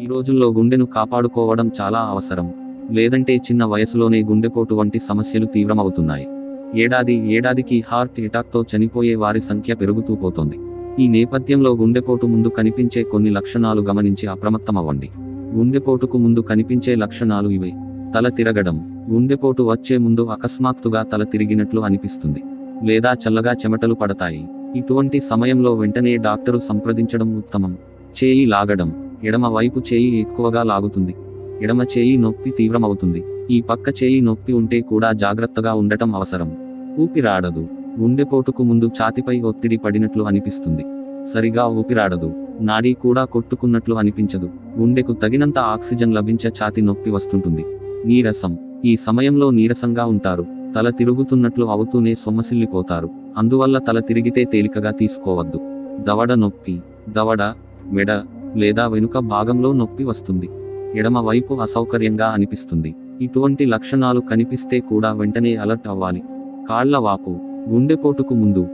ఈ రోజుల్లో గుండెను కాపాడుకోవడం చాలా అవసరం. లేదంటే చిన్న వయసులోనే గుండెపోటు వంటి సమస్యలు తీవ్రమవుతున్నాయి. ఏడాది ఏడాదికి హార్ట్ ఎటాక్తో చనిపోయే వారి సంఖ్య పెరుగుతూ పోతోంది. ఈ నేపథ్యంలో గుండెపోటు ముందు కనిపించే కొన్ని లక్షణాలు గమనించి అప్రమత్తమవ్వండి. గుండెపోటుకు ముందు కనిపించే లక్షణాలు ఇవే. తల తిరగడం. గుండెపోటు వచ్చే ముందు అకస్మాత్తుగా తల తిరిగినట్లు అనిపిస్తుంది. లేదా చల్లగా చెమటలు పడతాయి. ఇటువంటి సమయంలో వెంటనే డాక్టరు సంప్రదించడం ఉత్తమం. చేయి లాగడం. ఎడమ వైపు చేయి ఎక్కువగా లాగుతుంది. ఎడమ చేయి నొప్పి తీవ్రమవుతుంది. ఈ పక్క చేయి నొప్పి ఉంటే కూడా జాగ్రత్తగా ఉండటం అవసరం. ఊపిరాడదు. గుండెపోటుకు ముందు ఛాతిపై ఒత్తిడి పడినట్లు అనిపిస్తుంది. సరిగా ఊపిరాడదు. నాడీ కూడా కొట్టుకున్నట్లు అనిపించదు. గుండెకు తగినంత ఆక్సిజన్ లభించ ఛాతి నొప్పి వస్తుంటుంది. నీరసం. ఈ సమయంలో నీరసంగా ఉంటారు. తల తిరుగుతున్నట్లు అవుతూనే సొమ్మసిల్లిపోతారు. అందువల్ల తల తిరిగితే తేలికగా తీసుకోవద్దు. దవడ నొప్పి. దవడ మెడ లేదా వెనుక భాగంలో నొప్పి వస్తుంది. ఎడమ వైపు అసౌకర్యంగా అనిపిస్తుంది. ఇటువంటి లక్షణాలు కనిపిస్తే కూడా వెంటనే అలర్ట్ అవ్వాలి. కాళ్ళ వాపు గుండెపోటుకు ముందు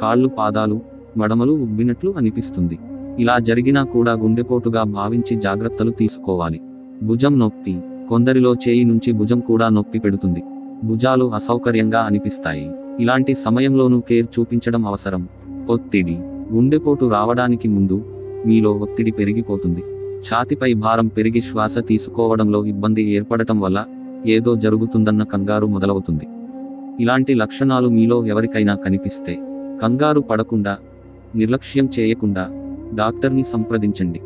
కాళ్ళు పాదాలు మడమలు ఉబ్బినట్లు అనిపిస్తుంది. ఇలా జరిగినా కూడా గుండెపోటుగా భావించి జాగ్రత్తలు తీసుకోవాలి. భుజం నొప్పి కొందరిలో చేయి నుంచి భుజం కూడా నొప్పి పెడుతుంది. భుజాలు అసౌకర్యంగా అనిపిస్తాయి. ఇలాంటి సమయంలోనూ కేర్ చూపించడం అవసరం. ఒత్తిడి గుండెపోటు రావడానికి ముందు మీలో ఒత్తిడి పెరిగిపోతుంది. ఛాతిపై భారం పెరిగి శ్వాస తీసుకోవడంలో ఇబ్బంది ఏర్పడటం వల్ల ఏదో జరుగుతుందన్న కంగారు మొదలవుతుంది. ఇలాంటి లక్షణాలు మీలో ఎవరికైనా కనిపిస్తే కంగారు పడకుండా నిర్లక్ష్యం చేయకుండా డాక్టర్ని సంప్రదించండి.